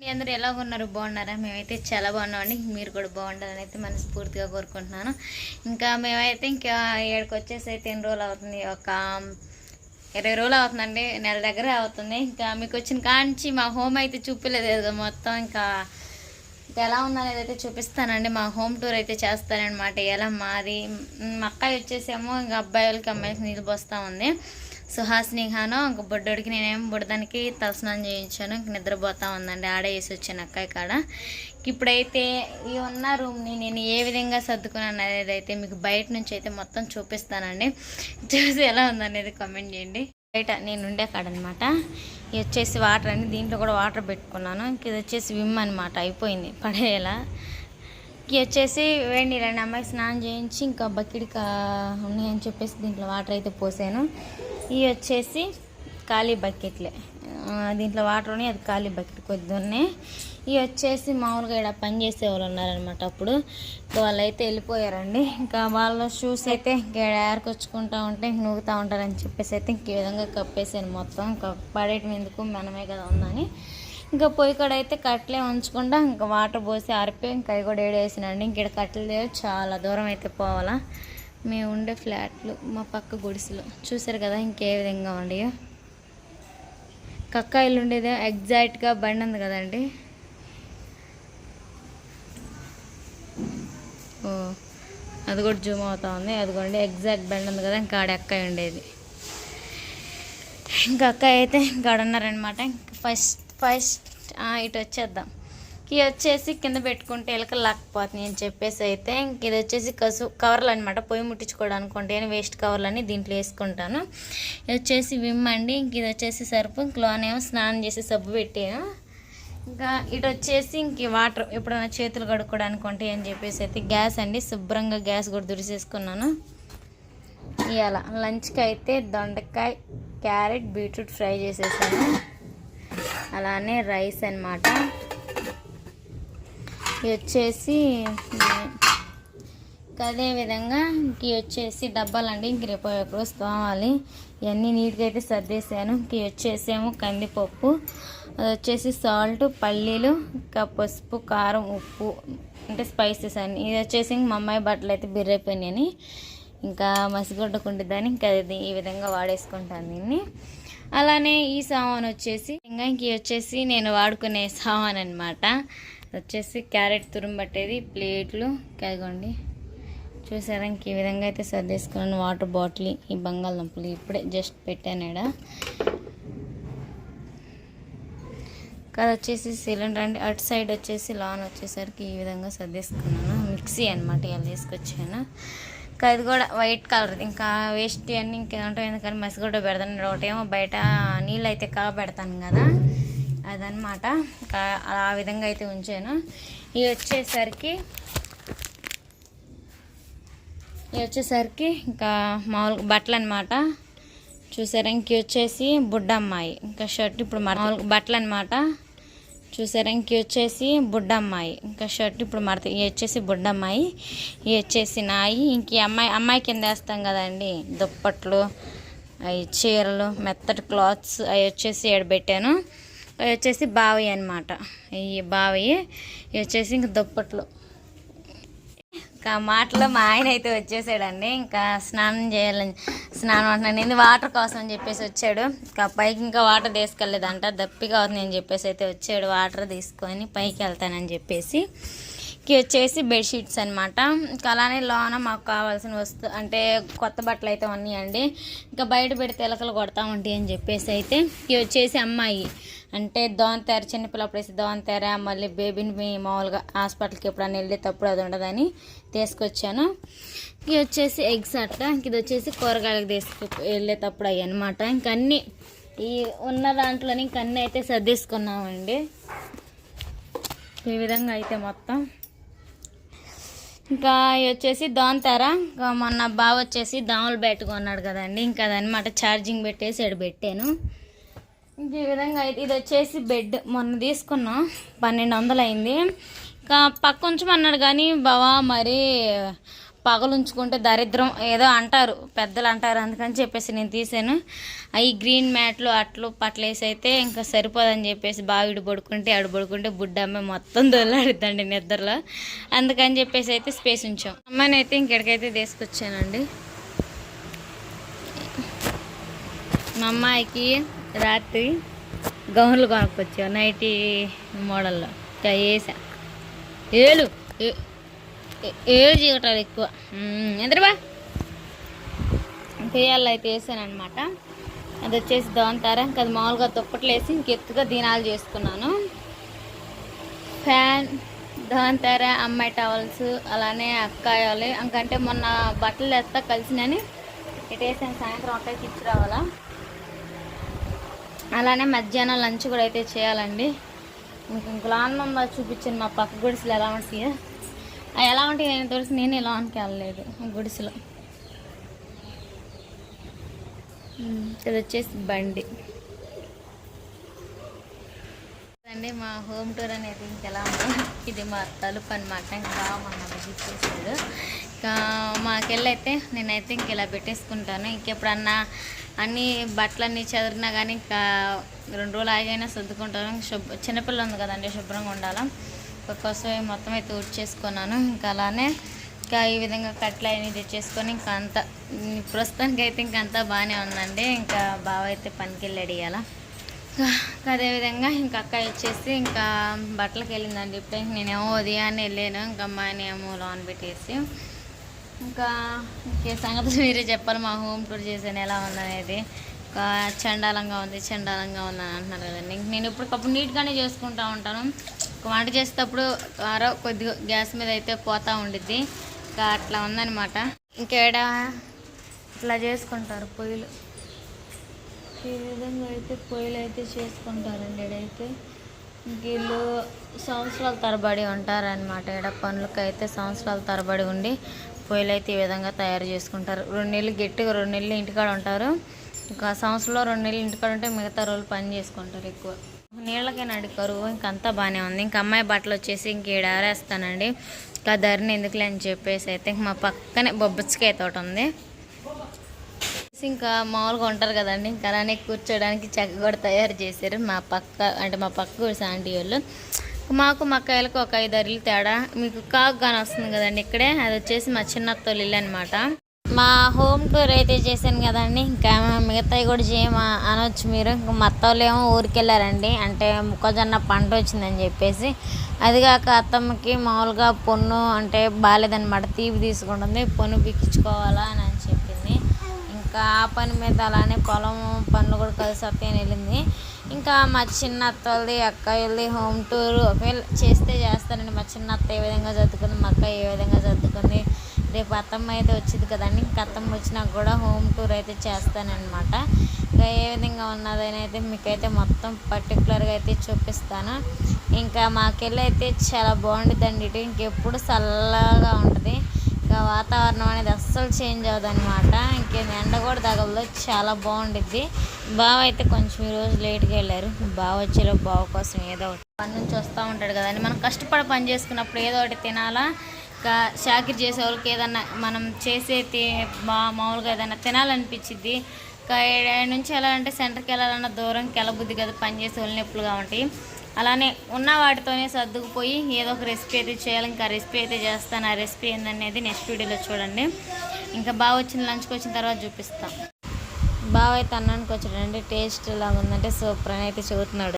మీ అందరూ ఎలా ఉన్నారు? బాగున్నారా? మేమైతే చాలా బాగున్నామండి. మీరు కూడా బాగుండాలని అయితే మనస్ఫూర్తిగా కోరుకుంటున్నాను. ఇంకా మేమైతే ఇంకా ఏడుకి వచ్చేసి అయితే ఎన్ని రోజులు అవుతుంది? ఒక ఇరవై రోజులు అవుతుందండి. నెల దగ్గర అవుతుంది. ఇంకా మీకు వచ్చిన కాంచి మా హోమ్ అయితే చూపలేదు కదా మొత్తం. ఇంకా ఎలా ఉందనేది అయితే చూపిస్తానండి. మా హోమ్ టూర్ అయితే చేస్తానన్నమాట ఎలా మాది మా అక్కయ్య వచ్చేసేమో ఇంకా అబ్బాయి వాళ్ళకి అమ్మాయికి నీళ్ళు పోస్తూ ఉంది. సుహాసిని గాను ఇంక బొడ్డోడికి నేనేం బుడదానికి తలస్నానం చేయించాను ఇంక నిద్రపోతా ఉందండి. ఆడ వేసి వచ్చాను అక్కయ్య కాడ. ఇప్పుడైతే ఈ ఉన్న రూమ్ని నేను ఏ విధంగా సర్దుకున్నాను అనేది అయితే మీకు బయట నుంచి అయితే మొత్తం చూపిస్తానండి. చూసి ఎలా ఉందనేది కామెంట్ చేయండి. బయట నేను ఉండే కాడ అనమాట ఇది వచ్చేసి వాటర్ అండి. దీంట్లో కూడా వాటర్ పెట్టుకున్నాను. ఇంక ఇది వచ్చేసి విమ్ అనమాట అయిపోయింది. పడేలా ఇది వచ్చేసి వేడి నీళ్ళని అమ్మాయి స్నానం చేయించి ఇంకా బకెట్ కా ఉన్నాయని చెప్పేసి దీంట్లో వాటర్ అయితే పోసాను. ఇవి వచ్చేసి ఖాళీ బకెట్లే. దీంట్లో వాటర్ ఉన్నాయి అది ఖాళీ బకెట్ కొద్ది ఉన్నాయి. ఇవి వచ్చేసి మామూలుగా ఇక్కడ పని చేసే వాళ్ళు ఉన్నారనమాట అప్పుడు. వాళ్ళు అయితే వెళ్ళిపోయారండి. ఇంకా వాళ్ళ షూస్ అయితే ఇంకా ఏర్కొచ్చుకుంటా ఉంటే ఇంక నూగుతూ ఉంటారని చెప్పేసి అయితే ఇంక ఈ విధంగా కప్పేసాను మొత్తం. ఇంకా పడేయటం ఎందుకు? మనమే కదా ఉందని. ఇంకా పొయ్యి కాడ అయితే కట్టలే ఉంచకుండా ఇంకా వాటర్ పోసి ఆరిపోయి ఇంకా అవి కూడా ఏడేసినండి ఇంక ఇక్కడ కట్టెలు చాలా దూరం అయితే పోవాలా. మేము ఉండే ఫ్లాట్లు మా పక్క గుడిసెలు. చూసారు కదా ఇంకే విధంగా ఉండయో కక్క ఇల్లు ఉండేది ఎగ్జాక్ట్గా బండి ఉంది కదండి. ఓ అది కూడా జూమ్ అవుతా ఉంది. అదిగోండి ఎగ్జాక్ట్ బండి ఉంది కదా ఇంకా ఆడ అక్కయ్య ఉండేది. ఇంకా అక్క అయితే ఇంకా ఆడ ఉన్నారనమాట ఫస్ట్ ఫస్ట్ ఇటు వచ్చేద్దాం. ఇది వచ్చేసి కింద పెట్టుకుంటే ఎలకలు లాక్కపోతున్నాయి అని చెప్పేసి అయితే ఇంక ఇది వచ్చేసి కసు కవర్లు అనమాట పొయ్యి ముట్టించుకోవడానికి ఉంటాయని వేస్ట్ కవర్లని దీంట్లో వేసుకుంటాను. ఇది వచ్చేసి విమ్ అండి. ఇంక ఇది వచ్చేసి సరుపు ఇంక లోనేమో స్నానం చేసి సబ్బు పెట్టాను. ఇంకా ఇటు వచ్చేసి ఇంక వాటర్ ఎప్పుడైనా చేతులు కడుక్కోవడానికి ఉంటాయి అని చెప్పేసి అయితే గ్యాస్ అండి. శుభ్రంగా గ్యాస్ కూడా దురిసేసుకున్నాను ఇవాళ లంచ్కి అయితే దొండకాయ క్యారెట్ బీట్రూట్ ఫ్రై చేసేసాను. అలానే రైస్ అనమాట ఇది వచ్చేసి అదే విధంగా ఇంక వచ్చేసి డబ్బాలండి. ఇంక రేపు రోజు తోమాలి. ఇవన్నీ నీట్గా అయితే సర్దేశాను. ఇంక వచ్చేసేమో కందిపప్పు అది వచ్చేసి సాల్ట్ పల్లీలు ఇంకా పసుపు కారం ఉప్పు అంటే స్పైసెస్ అన్ని. ఇది వచ్చేసి ఇంక మా అమ్మాయి బట్టలు అయితే బిర్రైపోయినాయని ఇంకా మసిగొడ్డకుంటుందని ఇంకా ఇది ఈ విధంగా వాడేసుకుంటాను దీన్ని. అలానే ఈ సామాన్ వచ్చేసి ఇంకా ఇంక వచ్చేసి నేను వాడుకునే సామాన్ అనమాట వచ్చేసి క్యారెట్ తురుము పట్టేది ప్లేట్లు. కదిగోండి చూసారా ఇంక ఈ విధంగా అయితే సర్దేసుకున్నాను వాటర్ బాటిల్ ఈ బంగాళదుంపలు ఇప్పుడే జస్ట్ పెట్టాను ఈడ. కాదు వచ్చేసి సిలిండర్ అండి. అటు సైడ్ వచ్చేసి లాన్ వచ్చేసరికి ఈ విధంగా సర్దేసుకున్నాను మిక్సీ అనమాట ఇలా తీసుకొచ్చాను. ఇంకా ఇది కూడా వైట్ కలర్ ఇంకా వేస్ట్ అన్నీ ఇంకేదంటే ఎందుకని మసిగుడ్డ పెడతాను. ఒకటేమో బయట నీళ్ళు అయితే కాబెడతాను కదా. అదనమాట ఆ విధంగా అయితే ఉంచాను. ఇవి వచ్చేసరికి ఇవి వచ్చేసరికి ఇంకా మామూలుగా బట్టలు అనమాట చూసారా? ఇంక వచ్చేసి బుడ్డమ్మాయి. ఇంకా షర్ట్ ఇప్పుడు మామూలుగా బట్టలు అనమాట చూసారా? ఇంక వచ్చేసి బుడ్డమ్మాయి. ఇంకా షర్ట్ ఇప్పుడు మడత ఇవి వచ్చేసి బుడ్డమ్మాయి. ఇవి వచ్చేసి నాయి. ఇంక ఈ అమ్మాయి అమ్మాయి కింద వేస్తాం కదండి. దుప్పట్లు అవి చీరలు మెత్తటి క్లాత్స్ అవి వచ్చేసి ఎడబెట్టాను అవి వచ్చేసి బావి అనమాట ఈ బావి ఇవి వచ్చేసి ఇంక దుప్పట్లు. ఇంకా మాటలో మా ఆయన అయితే వచ్చేసాడండి. ఇంకా స్నానం చేయాలని స్నానం అంటున్నాను నేను వాటర్ కోసం అని చెప్పేసి వచ్చాడు. ఇంకా పైకి ఇంకా వాటర్ తీసుకెళ్ళలేదంట. దప్పిగా అవుతుంది అని చెప్పేసి అయితే వచ్చాడు. వాటర్ తీసుకొని పైకి వెళ్తానని చెప్పేసి. ఇంక వచ్చేసి బెడ్షీట్స్ అనమాట ఇంకా అలానే లోన మాకు కావాల్సిన వస్తు అంటే కొత్త బట్టలు అయితే ఉన్నాయండి. ఇంకా బయట పెడితే ఎలకలు కొడతా ఉంటాయి అని చెప్పేసి అయితే. ఇవి వచ్చేసి అమ్మాయి. అంటే దోంతెర చిన్నపిల్లప్పుడు వేసి దోంతెర మళ్ళీ బేబీని మీ మామూలుగా హాస్పిటల్కి ఎప్పుడైనా వెళ్ళేటప్పుడు అది ఉండదని తీసుకొచ్చాను. ఇది వచ్చేసి ఎగ్స్ అట్ట ఇంక ఇది వచ్చేసి కూరగాయలకు తీసుకు వెళ్ళేటప్పుడు అవి అనమాట ఇంకన్నీ ఈ ఉన్న దాంట్లోనే ఇంక అన్నీ అయితే సర్దేసుకున్నామండి. ఈ విధంగా అయితే మొత్తం. ఇంకా వచ్చేసి దోంతారా ఇంకా మొన్న బావ వచ్చేసి దోమలు ఉన్నాడు కదండి. ఇంకా అదనమాట ఛార్జింగ్ పెట్టేసి ఇక్కడ పెట్టాను. ఈ విధంగా అయితే ఇది వచ్చేసి బెడ్ మొన్న తీసుకున్నాం పన్నెండు వందలు అయింది. ఇంకా పక్క ఉంచమన్నాడు కానీ బావా మరి పగలుంచుకుంటే దరిద్రం. ఏదో అంటారు పెద్దలు అంటారు. అందుకని చెప్పేసి నేను తీసాను. అవి గ్రీన్ మ్యాట్లు అట్లు పట్లేసి అయితే ఇంకా సరిపోదని చెప్పేసి బావిడు పడుకుంటే ఆడు పడుకుంటే బుడ్డ మొత్తం దొల్లాడుద్దండి నిద్రలో. అందుకని చెప్పేసి అయితే స్పేస్ ఉంచాం. అమ్మాయిని అయితే ఇంకెడికైతే తీసుకొచ్చానండి. మా అమ్మాయికి రాత్రి గౌన్లు కొనుక్కొచ్చా నైటీ మోడల్లో ఇంకా వేసా. ఏలు ఏలు చీకటాలు ఎక్కువ. ఎంతబా పేయాలు అయితే వేసాను అనమాట అది వచ్చేసి దోంతారా. ఇంకా అది మామూలుగా దుప్పట్లు వేసి ఇంకెత్తుగా దీనాలు చేసుకున్నాను. ఫ్యాన్ దోంతారా అమ్మాయి టవల్స్ అలానే అక్కాయాలి. ఇంకంటే మొన్న బట్టలు వేస్తా కలిసినని ఇటు వేసాను. సాయంత్రం ఒకటే ఇచ్చి రావాలా? అలానే మధ్యాహ్నం లంచ్ కూడా అయితే చేయాలండి. మీకు చూపించాను మా పక్క గుడిసెలు ఎలా ఉంటాయి. అవి ఎలా ఉంటాయి నేను తెలిసి నేను ఇలా వెళ్ళలేదు గుడిసెలో. ఇది వచ్చేసి బండి. అండి మా హోమ్ టూర్ అనేది ఇంకెలా ఉంది. ఇది మా తలుపు అనమాట ఇంకా మొన్న విజిట్ చేశాడు ఇంకా మాకెళ్ళైతే నేనైతే ఇంక ఇలా పెట్టేసుకుంటాను. ఇంకెప్పుడన్నా అన్నీ బట్టలన్నీ చదివినా కానీ ఇంకా రెండు రోజులు ఆగైనా సర్దుకుంటాను. శుభ్ర చిన్నపిల్ల ఉంది కదండి శుభ్రంగా ఉండాలా. కోసం మొత్తం అయితే చేసుకున్నాను ఇంకా అలానే ఇంకా ఈ విధంగా కట్లు అయినవి తెచ్చేసుకొని ఇంకా అంతా ప్రస్తుతానికి అయితే ఇంకా అంతా బాగానే ఉందండి. ఇంకా బావ అయితే పనికి వెళ్ళాడు ఇవాళ ఇంకా అదేవిధంగా ఇంకా అక్క వచ్చేసి ఇంకా బట్టలకు వెళ్ళిందండి. ఇప్పుడే నేనేమో ఉదయాన్నే వెళ్ళాను. ఇంకా అమ్మాయిని ఏమో లోన్ పెట్టేసి ఇంకా ఇంకే సంగతి మీరే చెప్పాలి మా హోమ్ టూర్ చేసాను ఎలా ఉందనేది. ఇంకా చండాలంగా ఉంది చండాలంగా ఉంది అని అంటున్నారు కదండి. నేను ఇప్పటికప్పుడు నీట్గానే చేసుకుంటూ ఉంటాను. వంట చేసేటప్పుడు ఆరో కొద్దిగా గ్యాస్ మీద అయితే పోతూ ఉండిద్ది. ఇంకా అట్లా ఉందనమాట ఇంకేడ? ఇట్లా చేసుకుంటారు పొయ్యిలు. ఈ విధంగా అయితే పొయ్యిలు అయితే చేసుకుంటారండి ఈడైతే వీళ్ళు సంవత్సరాల తరబడి ఉంటారనమాట ఈడ పనులకి అయితే సంవత్సరాల తరబడి ఉండి పొయ్యిలు అయితే ఈ విధంగా తయారు చేసుకుంటారు. రెండు నెలలు గట్టిగా రెండు నెలలు ఇంటికాడ ఉంటారు. ఇంకా సంవత్సరంలో రెండు నెలలు ఇంటికాడ ఉంటే మిగతా రోజులు పని చేసుకుంటారు ఎక్కువ. నీళ్ళకైనా కరువు ఇంకంతా బాగానే ఉంది. ఇంక అమ్మాయి బట్టలు వచ్చేసి ఇంక ఈడ ఇంకా ధరని ఎందుకులే అని చెప్పేసి అయితే ఇంక మా పక్కనే బొబ్బచ్చికాయ తోట ఉంది. ఇంకా మామూలుగా ఉంటారు కదండి. ఇంకా అలానే కూర్చోడానికి చెక్క కూడా తయారు చేశారు. మా పక్క అంటే మా పక్క కూడా సాంటి వాళ్ళు. మాకు మా కాయలకు ఒక ఐదు అరలు తేడా. మీకు కాకు కానీ వస్తుంది కదండి ఇక్కడే. అది వచ్చేసి మా చిన్న తొలిలు అనమాట మా హోమ్ టూర్ అయితే చేశాను కదండి. ఇంకా మిగతాయి కూడా చేయమా అనొచ్చు మీరు. ఇంకా మా అత్తోళ్ళు ఏమో ఊరికి వెళ్ళారండి. అంటే మొక్కజొన్న పంట వచ్చిందని చెప్పేసి. అది కాక అత్తమ్మకి మామూలుగా పొన్ను అంటే బాగాలేదన్నమాట తీపి తీసుకుంటుంది. పొన్ను పిక్కించుకోవాలా అని అని చెప్పింది. ఇంకా ఆ పని మీద అలానే పొలం పనులు కూడా కలిసి వస్తాయని వెళ్ళింది. ఇంకా మా చిన్న అక్క అక్కయ్యది హోమ్ టూర్ ఒకవేళ చేస్తే చేస్తానండి. మా చిన్న అత్త ఏ విధంగా చదువుకుంది మా అక్క ఏ విధంగా చదువుకుంది. రేపు అత్తమ్మ అయితే వచ్చింది కదండి. ఇంకా అత్తమ్మ వచ్చినాక కూడా హోమ్ టూర్ అయితే చేస్తానన్నమాట. ఇంకా ఏ విధంగా ఉన్నదని అయితే మీకైతే మొత్తం పర్టికులర్గా అయితే చూపిస్తాను. ఇంకా మాకెళ్ళి అయితే చాలా బాగుంటుందండి ఇటు ఇంకెప్పుడు చల్లగా ఉంటుంది. ఇంకా వాతావరణం అనేది అస్సలు చేంజ్ అవ్వదనమాట ఇంకేం ఎండ కూడా తగలదు. చాలా బాగుండిద్ది. బావ అయితే కొంచెం ఈరోజు లేట్గా వెళ్ళారు. బావ వచ్చేలో బావ కోసం ఏదో ఒకటి పని నుంచి వస్తూ ఉంటాడు కదండి. మనం కష్టపడి పని చేసుకున్నప్పుడు ఏదో ఒకటి తినాలా? ఇంకా షాకిరి చేసే వాళ్ళకి ఏదన్నా మనం చేసే మా మామూలుగా ఏదైనా తినాలనిపించిద్ది ఇంకా ఏడాది నుంచి వెళ్ళాలంటే సెంటర్కి వెళ్ళాలన్న దూరం కెలబుద్ది కదా. పని చేసే వాళ్ళు నొప్పులుగా ఉంటాయి. అలానే ఉన్న వాటితోనే సర్దుకుపోయి ఏదో ఒక రెసిపీ అయితే చేయాలి ఇంకా రెసిపీ అయితే చేస్తాను. ఆ రెసిపీ ఏందనేది నెక్స్ట్ వీడియోలో చూడండి. ఇంకా బాగా వచ్చిన లంచ్కి వచ్చిన తర్వాత చూపిస్తాం. బాగా అయితే అన్నానికి వచ్చాడండి టేస్ట్ లాగా ఉందంటే సూపర్ అని అయితే చెబుతున్నాడు.